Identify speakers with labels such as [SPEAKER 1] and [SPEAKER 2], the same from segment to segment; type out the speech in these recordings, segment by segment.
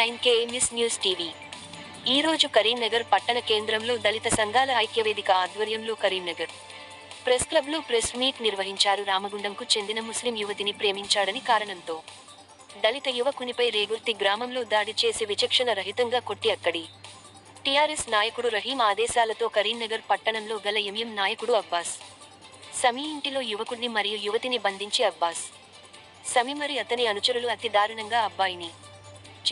[SPEAKER 1] Nine KMS news TV. ఈ రోజు కరీంనగర్ పట్టణ కేంద్రంలో దళిత సంఘాల ఐక్యవేదిక ఆధ్వర్యంలో కరీంనగర్. ప్రెస్ క్లబ్లో ప్రెస్ మీట్ నిర్వహించారు రామగుండంకు చెందిన ముస్లిం యువతిని ప్రేమించాడని కారణంతో. దళిత యువకునిపై రేగుర్తి గ్రామంలో దాడి చేసి విచక్షణ రహితంగా కొట్టి అక్కడి టీఆర్ఎస్ నాయకుడు రహీం ఆదేశాలతో కరీంనగర్ పట్టణంలో గల ఎంఎం నాయకుడు అబ్బాస్. సమీ ఇంటిలో యువకుడిని మరియు యువతిని బంధించి అబ్బాస్. సమీ మరి అతని అనుచరులు అతి దారుణంగా అబ్బాయిని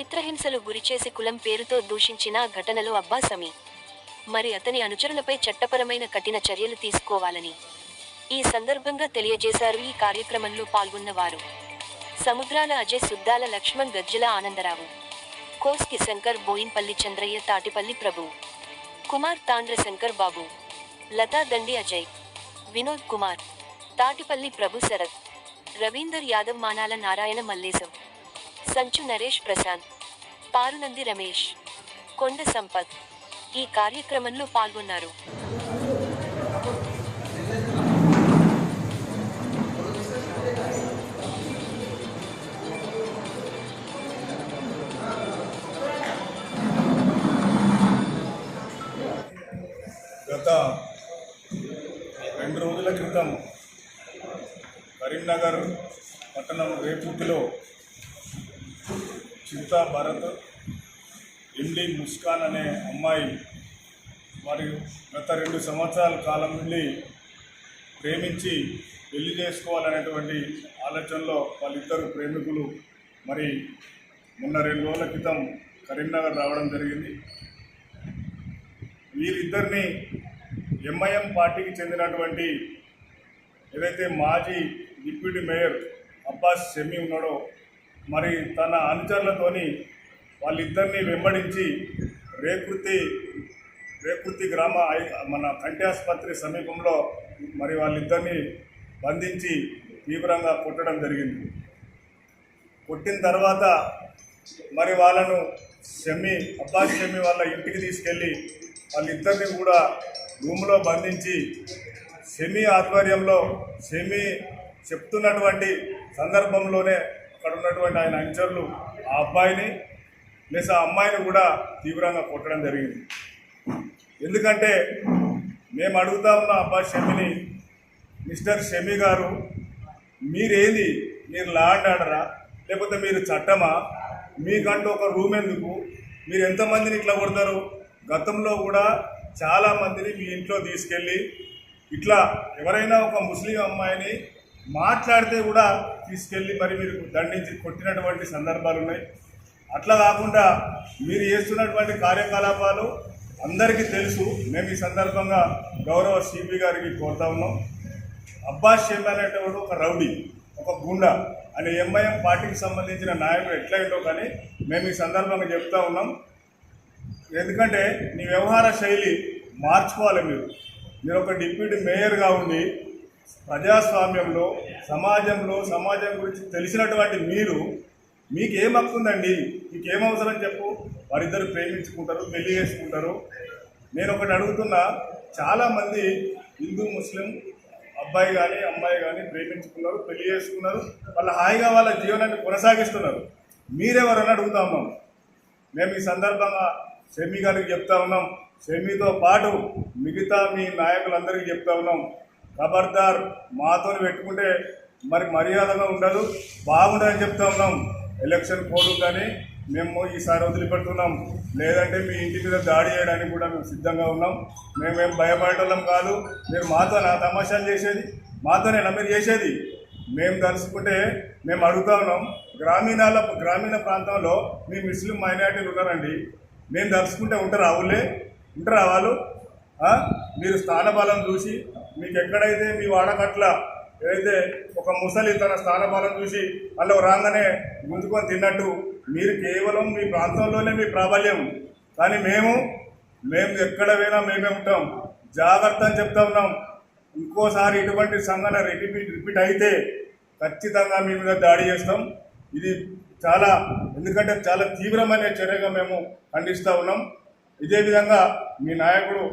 [SPEAKER 1] చిత్రహింసలు గురిచేసి కులం పేరుతో దూషించిన ఘటనలో అబ్బాసమి మరి అతని అనుచరులపై చట్టపరమైన కఠిన చర్యలు తీసుకోవాలని. ఈ సందర్భంగా తెలియజేశారు ఈ కార్యక్రమంలో పాల్గొన్న వారు సముద్రాల అజయ్ సుద్దాల లక్ష్మణ్ గజ్జల ఆనందరావు. కోస్కి శంకర్ బోయిన్పల్లి చంద్రయ్య తాటిపల్లి ప్రభు. కుమార్ తాండ్ర శంకర్ బాబు. లతా దండి అజయ్. వినోద్ కుమార్. తాటిపల్లి ప్రభు శరత్. రవీందర్ యాదవ్ మానాల నారాయణ మల్లేశం. సంచు నరేష్ ప్రశాంత్ పారునంది రమేష్ కొండ సంపత్ ఈ కార్యక్రమంలో పాల్గొన్నారు.
[SPEAKER 2] గత రెండు రోజుల క్రితం కరీంనగర్ పట్టణం రేపుతిలో చింతా భరత్ ఎండి ముస్కాన్ అనే అమ్మాయి వారి గత రెండు సంవత్సరాల కాలం నుండి ప్రేమించి పెళ్ళి చేసుకోవాలనేటువంటి ఆలోచనలో వాళ్ళిద్దరు ప్రేమికులు. మరి మొన్న రెండు రోజుల క్రితం కరీంనగర్ రావడం జరిగింది. వీరిద్దరిని ఎంఐఎం పార్టీకి చెందినటువంటి ఏదైతే మాజీ డిప్యూటీ మేయర్ అబ్బాస్ సెమీ ఉన్నాడో మరి తన అనుచరులతోని వాళ్ళిద్దరిని వెంబడించి రేకృతి రేకృతి గ్రామ ఐ- మన కంటి ఆసుపత్రి సమీపంలో మరి వాళ్ళిద్దరిని బంధించి తీవ్రంగా కొట్టడం జరిగింది. కొట్టిన తర్వాత మరి వాళ్ళను షమ్మి అబ్బాస్ షమ్మి వాళ్ళ ఇంటికి తీసుకెళ్ళి వాళ్ళిద్దరిని కూడా రూమ్లో బంధించి షమి ఆధ్వర్యంలో షమి చెప్తున్నటువంటి సందర్భంలోనే అక్కడ ఉన్నటువంటి ఆయన అనుచరులు ఆ అబ్బాయిని ప్లస్ ఆ అమ్మాయిని కూడా తీవ్రంగా కొట్టడం జరిగింది. ఎందుకంటే మేము అడుగుతా ఉన్న అబ్బాయి షమిని మిస్టర్ షమి గారు మీరేది? మీరు లా అండ్ ఆర్డరా? లేకపోతే మీరు చట్టమా? మీకంటూ ఒక రూమ్ ఎందుకు? మీరు ఎంతమందిని ఇట్లా కొడతారు? గతంలో కూడా చాలా మందిని మీ ఇంట్లో తీసుకెళ్ళి ఇట్లా ఎవరైనా ఒక ముస్లిం అమ్మాయిని మాట్లాడితే కూడా తీసుకెళ్ళి మరి మీరు దండించి కొట్టినటువంటి సందర్భాలు ఉన్నాయి. అట్లా కాకుండా మీరు చేస్తున్నటువంటి కార్యకలాపాలు అందరికీ తెలుసు. మేము ఈ సందర్భంగా గౌరవ సిపి గారికి కోరుతా ఉన్నాం. అబ్బాస్ షేమ్ అనేటప్పుడు ఒక రౌడీ ఒక గుండా అనే ఎంఐఎం పార్టీకి సంబంధించిన నాయకుడు ఎట్లయిందో కానీ మేము ఈ సందర్భంగా చెప్తా ఉన్నాం. ఎందుకంటే నీ వ్యవహార శైలి మార్చుకోవాలి మీరు. మీరు ఒక డిప్యూటీ మేయర్గా ఉండి ప్రజాస్వామ్యంలో సమాజంలో సమాజం గురించి తెలిసినటువంటి మీరు మీకేం హక్కు మీకేం అవసరం చెప్పు. వారిద్దరు ప్రేమించుకుంటారు పెళ్ళి చేసుకుంటారు. నేను ఒకటి అడుగుతున్నా చాలామంది హిందూ ముస్లిం అబ్బాయి కానీ అమ్మాయి కానీ ప్రేమించుకున్నారు పెళ్ళి చేసుకున్నారు. వాళ్ళ హాయిగా వాళ్ళ జీవనాన్ని కొనసాగిస్తున్నారు. మీరెవరని అడుగుతా ఉన్నాం. మేము ఈ సందర్భంగా షమీ గారికి చెప్తా ఉన్నాం. షమీతో పాటు మిగతా మీ నాయకులందరికీ చెప్తా ఉన్నాం. ఖబర్దార్ మాతో పెట్టుకుంటే మరి మర్యాదగా ఉండదు. బాగుండదని చెప్తా ఉన్నాం. ఎలక్షన్ కోడ్ కానీ మేము ఈసారి వదిలిపెడుతున్నాం. లేదంటే మీ ఇంటి మీద దాడి చేయడానికి కూడా మేము సిద్ధంగా ఉన్నాం. మేమేం భయపడటం కాదు. మీరు మాతో నా తమాషాలు చేసేది మాతోనేనా మీరు చేసేది. మేము తలుచుకుంటే మేము అడుగుతా ఉన్నాం. గ్రామీణాల గ్రామీణ ప్రాంతంలో మీ ముస్లిం మైనార్టీలు ఉన్నారండి. మేము తలుచుకుంటే ఉంటారా ఊళ్ళే? ఉంటారా వాళ్ళు? మీరు స్థానబలం చూసి మీకు ఎక్కడైతే మీ వాడకట్ల ఏదైతే ఒక ముసలి తన స్థానబలం చూసి వాళ్ళు రాగానే గుంజుకొని తిన్నట్టు మీరు కేవలం మీ ప్రాంతంలోనే మీ ప్రాబల్యం. కానీ మేము మేము ఎక్కడ పోయినా మేమే ఉంటాం. జాగ్రత్త అని చెప్తా ఉన్నాం. ఇంకోసారి ఇటువంటి సంఘటన రిపీట్ రిపీట్ అయితే ఖచ్చితంగా మీ మీద దాడి చేస్తాం. ఇది చాలా ఎందుకంటే చాలా తీవ్రమైన చర్యగా మేము ఖండిస్తూ ఉన్నాం. ఇదే విధంగా మీ నాయకుడు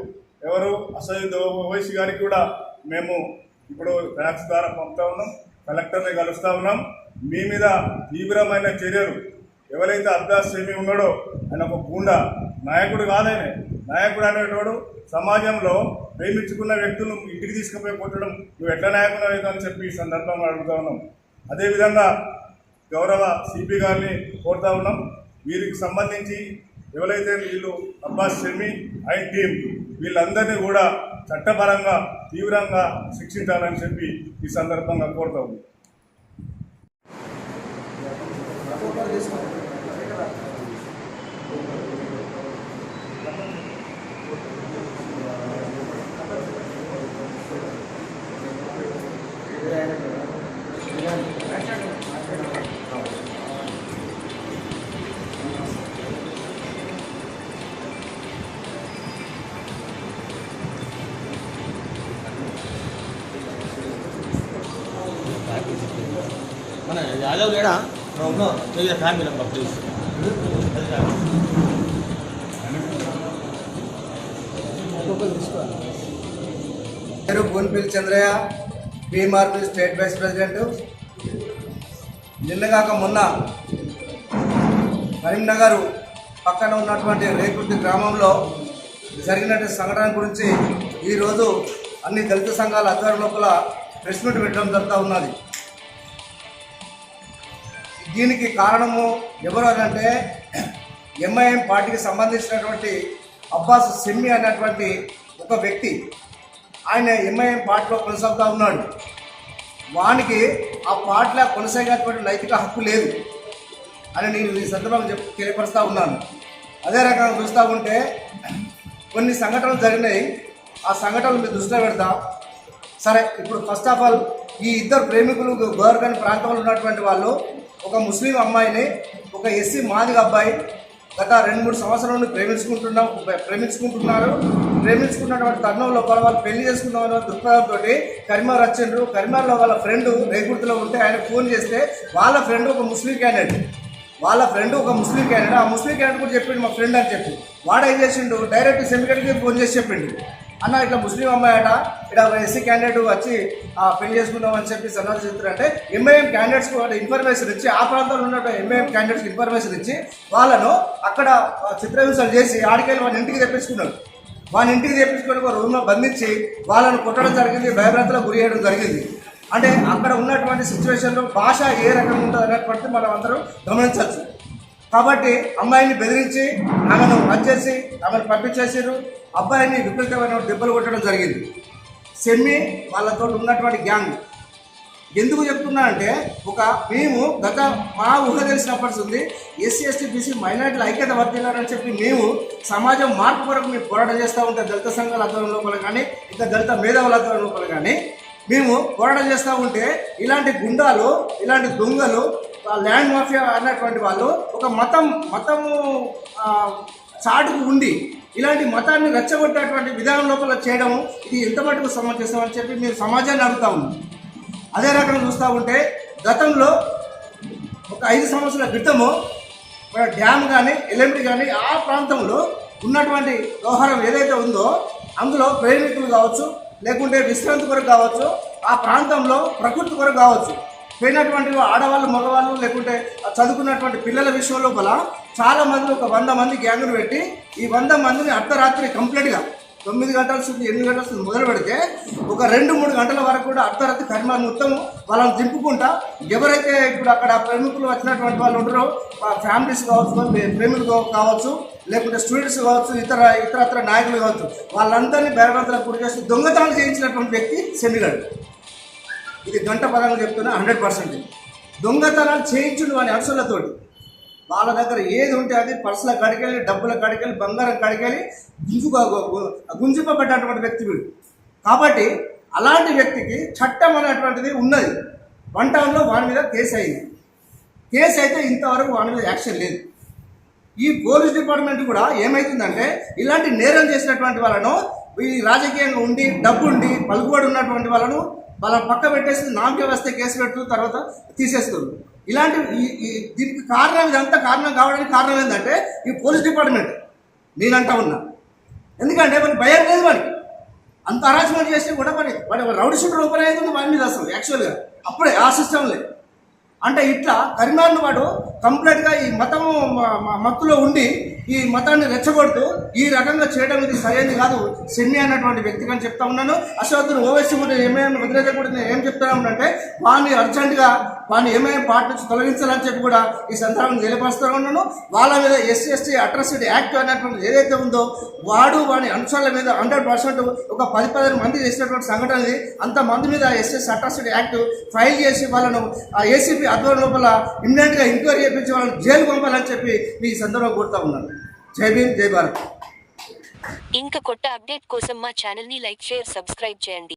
[SPEAKER 2] ఎవరు అసలు ఓవైసీ గారికి కూడా మేము ఇప్పుడు ఫ్యాక్స్ ద్వారా పంపుతా ఉన్నాం కలెక్టర్ని కలుస్తూ ఉన్నాం. మీ మీద తీవ్రమైన చర్యలు ఎవరైతే అబ్దాస్ సేమి ఉన్నాడో ఆయన ఒక గుండా నాయకుడు కాదనే నాయకుడు అనేటోడు సమాజంలో ప్రేమించుకున్న వ్యక్తులను ఇంటికి తీసుకుపోయి కొట్టడం నువ్వు ఎట్లా నాయకుడు అవుతావు అని చెప్పి ఈ సందర్భంగా అడుగుతా ఉన్నాం. అదేవిధంగా గౌరవ సిపి గారిని కోరుతా ఉన్నాం. వీరికి సంబంధించి ఎవరైతే వీళ్ళు అబ్బాస్ షమి అండ్ టీం వీళ్ళందరినీ కూడా చట్టపరంగా తీవ్రంగా శిక్షించాలని చెప్పి ఈ సందర్భంగా కోరుతా ఉన్నాం.
[SPEAKER 3] మన యాదవ్ లేడా ప్లీజ్ ఫ్యామిలీ నెంబర్ ప్లీజ్
[SPEAKER 4] పేరు Bonpalli Chandraiah BMRP state vice president. నిన్నగాక మొన్న కరీంనగర్ పక్కన ఉన్నటువంటి రేకుర్తి గ్రామంలో జరిగినటువంటి సంఘటన గురించి ఈరోజు అన్ని దళిత సంఘాల ఆధ్వర్యం లోపల ప్రెస్ మీట్ పెట్టడం జరుగుతూ ఉన్నది. దీనికి కారణము ఎవరు అంటే ఎంఐఎం పార్టీకి సంబంధించినటువంటి అబ్బాస్ సిమ్మి అనేటువంటి ఒక వ్యక్తి. ఆయన ఎంఐఎం పార్టీలో కొనసాగుతూ ఉన్నాడు. వానికి ఆ పార్టీలో కొనసాగేటువంటి నైతిక హక్కు లేదు అని నేను ఈ సందర్భంగా చెప్ తెలియపరుస్తూ ఉన్నాను. అదే రకంగా చూస్తూ ఉంటే కొన్ని సంఘటనలు జరిగినాయి. ఆ సంఘటనలు మీరు దృష్టిలో పెడతాం. సరే ఇప్పుడు ఫస్ట్ ఆఫ్ ఆల్ ఈ ఇద్దరు ప్రేమికులు గోర్గన్ ప్రాంతంలో ఉన్నటువంటి వాళ్ళు ఒక ముస్లిం అమ్మాయిని ఒక ఎస్సీ మాదిగ అబ్బాయి గత రెండు మూడు సంవత్సరాల నుండి ప్రేమించుకుంటున్నాం ప్రేమించుకుంటున్నారు. ప్రేమించుకున్నటువంటి తరుణంలో వాళ్ళ వాళ్ళు పెళ్ళి చేసుకుందామన్న దృక్పథంతో కరీమార్ వచ్చిండ్రు. కరీమార్లో వాళ్ళ ఫ్రెండ్ రేగుర్తిలో ఉంటే ఆయన ఫోన్ చేస్తే వాళ్ళ ఫ్రెండ్ ఒక ముస్లిం క్యాండిడేట్. వాళ్ళ ఫ్రెండ్ ఒక ముస్లిం క్యాండిడేట్. ఆ ముస్లిం క్యాండిడేట్ కూడా చెప్పిండు మా ఫ్రెండ్ అని చెప్పి. వాడు ఏం చేసిండు? డైరెక్ట్ సెమికట్కి ఫోన్ చేసి చెప్పిండు. అన్న ఇట్లా ముస్లిం అమ్మాయి అట ఇక్కడ ఎస్సీ క్యాండిడేట్ వచ్చి పెళ్ళి చేసుకుందాం అని చెప్పి సన్నాలు చెప్తారంటే ఎంఐఎం క్యాండిడేట్స్ కూడా ఇన్ఫర్మేషన్ ఇచ్చి ఆ ప్రాంతంలో ఉన్న ఎంఐఎం క్యాండిడేట్స్ ఇన్ఫర్మేషన్ ఇచ్చి వాళ్ళను అక్కడ చిత్రహింసలు చేసి ఆడికెళ్ళి వాళ్ళ ఇంటికి తెప్పించుకున్నారు. వాళ్ళ ఇంటికి తెప్పించుకొని ఒక రూమ్లో బంధించి వాళ్ళను కొట్టడం జరిగింది భయభ్రాంతులకు గురి చేయడం జరిగింది. అంటే అక్కడ ఉన్నటువంటి సిచ్యువేషన్లో భాష ఏ రకంగా ఉంటుంది అనేటువంటిది మనం అందరం గమనించవచ్చు. కాబట్టి అమ్మాయిని బెదిరించి ఆమెను వచ్చేసి ఆమెను పంపించేసారు అబ్బాయిని విపరీతమైన దెబ్బలు కొట్టడం జరిగింది. సెమ్మి వాళ్ళతో ఉన్నటువంటి గ్యాంగ్. ఎందుకు చెప్తున్నా అంటే ఒక మేము గత మా ఊహ తెలిసినప్పటి ఉంది ఎస్సీ ఎస్టీ బీసీ మైనార్టీల ఐక్యత వర్తిల్లారని చెప్పి మేము సమాజం మార్పు కొరకు మేము పోరాటం చేస్తూ ఉంటే దళిత సంఘాల ఆధ్వర్యం లోపల కానీ ఇంకా దళిత మేధావుల ఆధ్వర్యం లోపల కానీ మేము పోరాటం చేస్తూ ఉంటే ఇలాంటి గుండాలు ఇలాంటి దొంగలు ల్యాండ్ మాఫియా అన్నటువంటి వాళ్ళు ఒక మతం మతము చాటుకు ఉండి ఇలాంటి మతాన్ని రెచ్చగొట్టేటువంటి విధానం లోపల చేయడం ఇది ఎంత మటుకు సమంజసం అని చెప్పి మీరు సమాజాన్ని అడుగుతా ఉన్నాం. అదే రకంగా చూస్తూ ఉంటే గతంలో ఒక ఐదు సంవత్సరాల క్రితము మన డ్యామ్ కానీ ఎలిమిటి కానీ ఆ ప్రాంతంలో ఉన్నటువంటి వ్యవహారం ఏదైతే ఉందో అందులో ప్రేమికులు కావచ్చు లేకుంటే విశ్రాంతి కొరకు కావచ్చు ఆ ప్రాంతంలో ప్రకృతి కొరకు కావచ్చు. పోయినటువంటి ఆడవాళ్ళు మగవాళ్ళు లేకుంటే చదువుకున్నటువంటి పిల్లల విషయం లోపల చాలా మంది ఒక వంద మంది గ్యాంగులు పెట్టి ఈ వంద మందిని అర్ధరాత్రి కంప్లీట్గా తొమ్మిది గంటల నుంచి ఎనిమిది గంటల నుంచి మొదలు పెడితే ఒక రెండు మూడు గంటల వరకు కూడా అర్ధరాత్రి కరిమార్ మొత్తం వాళ్ళని దింపుకుంటా ఎవరైతే ఇప్పుడు అక్కడ ప్రేమికులు వచ్చినటువంటి వాళ్ళు ఉంటారో ఫ్యామిలీస్ కావచ్చు ప్రే- ప్రేమికులు కావచ్చు లేకుంటే స్టూడెంట్స్ కావచ్చు ఇతర ఇతరత్ర నాయకులు కావచ్చు వాళ్ళందరినీ బేరబంతలకు గురి చేసి దొంగతనాలు చేయించినటువంటి వ్యక్తి సెమిగాడు ఇది గంట పదంగా చెప్తున్నా హండ్రెడ్ పర్సెంట్. దొంగతనాలు చేయించుడు వాని అంశాలతోటి వాళ్ళ దగ్గర ఏది ఉంటే అది పర్సుల కడికెళ్ళి డబ్బుల కడికెళ్ళి బంగారం కడికెళ్ళి గుంజుగా గుంజుకోబడ్డటువంటి వ్యక్తి వీడు. కాబట్టి అలాంటి వ్యక్తికి చట్టం అనేటువంటిది ఉన్నది. వన్ టౌన్లో వాని మీద కేసు అయింది. కేసు అయితే ఇంతవరకు వాని మీద యాక్షన్ లేదు. ఈ పోలీస్ డిపార్ట్మెంట్ కూడా ఏమవుతుందంటే ఇలాంటి నేరం చేసినటువంటి వాళ్ళను ఈ రాజకీయంగా ఉండి డబ్బు ఉండి పలుకుబడి ఉన్నటువంటి వాళ్ళను వాళ్ళ పక్క పెట్టేసి నామకే వస్తే కేసు పెట్టు తర్వాత తీసేస్తారు. ఇలాంటి దీనికి కారణం ఇదంతా కారణం కావడానికి కారణం ఏంటంటే ఈ పోలీస్ డిపార్ట్మెంట్. నేనంటా ఉన్నా. ఎందుకంటే మరి భయం లేదు వాడికి. అంత అరాచకం చేస్తే కూడా మరి వాడి రౌడీ షూటర్ ఓపెన్ అయింది వాడి మీద అసలు యాక్చువల్గా అప్పుడే ఆ సిస్టమ్లే అంటే ఇట్లా కరీంనగర్ వాడు కంప్లీట్గా ఈ మతము మత్తులో ఉండి ఈ మతాన్ని రెచ్చగొడుతూ ఈ రకంగా చేయడం ఇది సరైనది కాదు. సిమ్మి అన్నటువంటి వ్యక్తికి అని చెప్తా ఉన్నాను. అసలు ఓవైసీ కూడా ఏమేమి వదిలేదే కూడా నేను ఏం చెప్తాను ఉన్నానంటే వాడిని అర్జెంటుగా వాడిని ఏమేమి పార్టీ నుంచి తొలగించాలని చెప్పి కూడా ఈ సందర్భంగా తెలియపరుస్తూ ఉన్నాను. వాళ్ళ మీద ఎస్సీ ఎస్టీ అట్రాసిటీ యాక్ట్ అనేటువంటి ఏదైతే ఉందో వాడు వాడి అంశాల మీద హండ్రెడ్ పర్సెంట్ ఒక పది పదిహేను మంది చేసినటువంటి సంఘటన ఇది. అంతమంది మీద ఎస్ఎస్ అట్రాసిటీ యాక్ట్ ఫైల్ చేసి వాళ్ళను ఆ ఏసీపీ ఆధ్వర్యం లోపల ఇమ్మీడియట్గా ఎంక్వైరీ చేయించి వాళ్ళని జైలు పంపాలని చెప్పి మీ సందర్భంగా కోరుతా ఉన్నాను. జై భీమ్ జై భారత్.
[SPEAKER 1] ఇంకా కొత్త అప్డేట్ కోసం మా ఛానల్ని లైక్ షేర్ సబ్స్క్రైబ్ చేయండి.